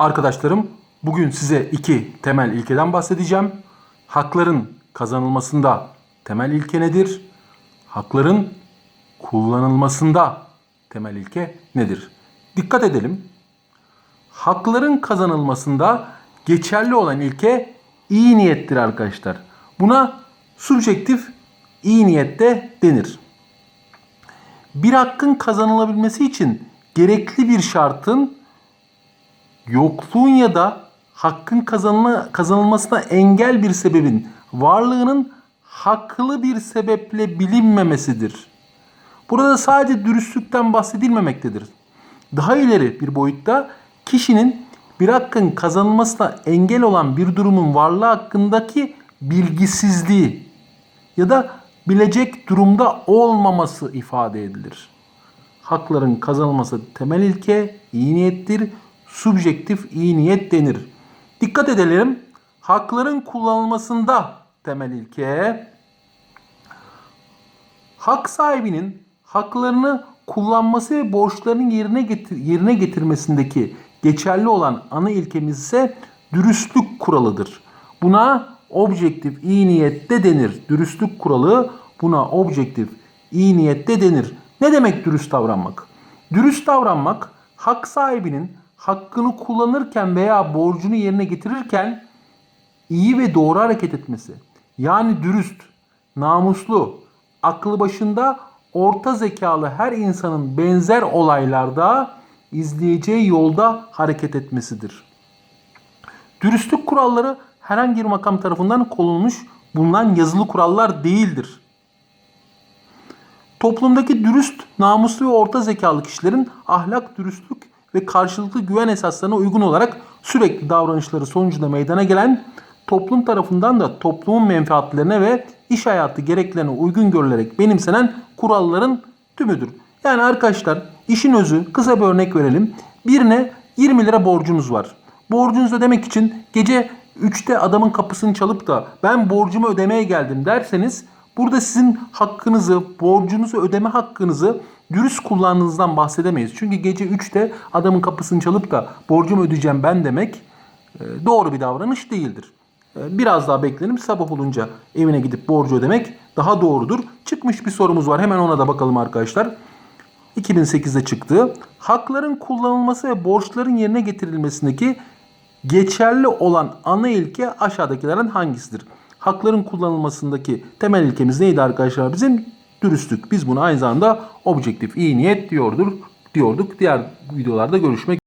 Arkadaşlarım bugün size iki temel ilkeden bahsedeceğim. Hakların kazanılmasında temel ilke nedir? Hakların kullanılmasında temel ilke nedir? Dikkat edelim. Hakların kazanılmasında geçerli olan ilke iyi niyettir arkadaşlar. Buna subjektif iyi niyette denir. Bir hakkın kazanılabilmesi için gerekli bir şartın yokluğun ya da hakkın kazanılmasına engel bir sebebin varlığının haklı bir sebeple bilinmemesidir. Burada sadece dürüstlükten bahsedilmemektedir. Daha ileri bir boyutta kişinin bir hakkın kazanılmasına engel olan bir durumun varlığı hakkındaki bilgisizliği ya da bilecek durumda olmaması ifade edilir. Hakların kazanılması temel ilke iyi niyettir. Subjektif iyi niyet denir. Dikkat edelim. Hakların kullanılmasında temel ilke hak sahibinin haklarını kullanması ve borçlarının yerine getir yerine getirmesindeki geçerli olan ana ilkemiz ise dürüstlük kuralıdır. Buna objektif iyi niyette denir. Dürüstlük kuralı buna objektif iyi niyette denir. Ne demek dürüst davranmak? Dürüst davranmak hak sahibinin hakkını kullanırken veya borcunu yerine getirirken iyi ve doğru hareket etmesi. Yani dürüst, namuslu, aklı başında orta zekalı her insanın benzer olaylarda izleyeceği yolda hareket etmesidir. Dürüstlük kuralları herhangi bir makam tarafından konulmuş bulunan yazılı kurallar değildir. Toplumdaki dürüst, namuslu ve orta zekalı kişilerin ahlak, dürüstlük ve karşılıklı güven esaslarına uygun olarak sürekli davranışları sonucunda meydana gelen toplum tarafından da toplumun menfaatlerine ve iş hayatı gereklerine uygun görülerek benimsenen kuralların tümüdür. Yani arkadaşlar işin özü kısa bir örnek verelim. Birine 20 lira borcunuz var. Borcunuzu ödemek için gece 3'te adamın kapısını çalıp da ben borcumu ödemeye geldim derseniz burada sizin hakkınızı, borcunuzu ödeme hakkınızı dürüst kullandığınızdan bahsedemeyiz. Çünkü gece 3'te adamın kapısını çalıp da borcumu ödeyeceğim ben demek e, doğru bir davranış değildir. E, Biraz daha beklenim sabah olunca evine gidip borcu ödemek daha doğrudur. Çıkmış bir sorumuz var hemen ona da bakalım arkadaşlar. 2008'de çıktı. Hakların kullanılması ve borçların yerine getirilmesindeki geçerli olan ana ilke aşağıdakilerden hangisidir? Hakların kullanılmasındaki temel ilkemiz neydi arkadaşlar bizim? Dürüstlük. Biz buna aynı zamanda objektif iyi niyet diyordur, diyorduk. Diğer videolarda görüşmek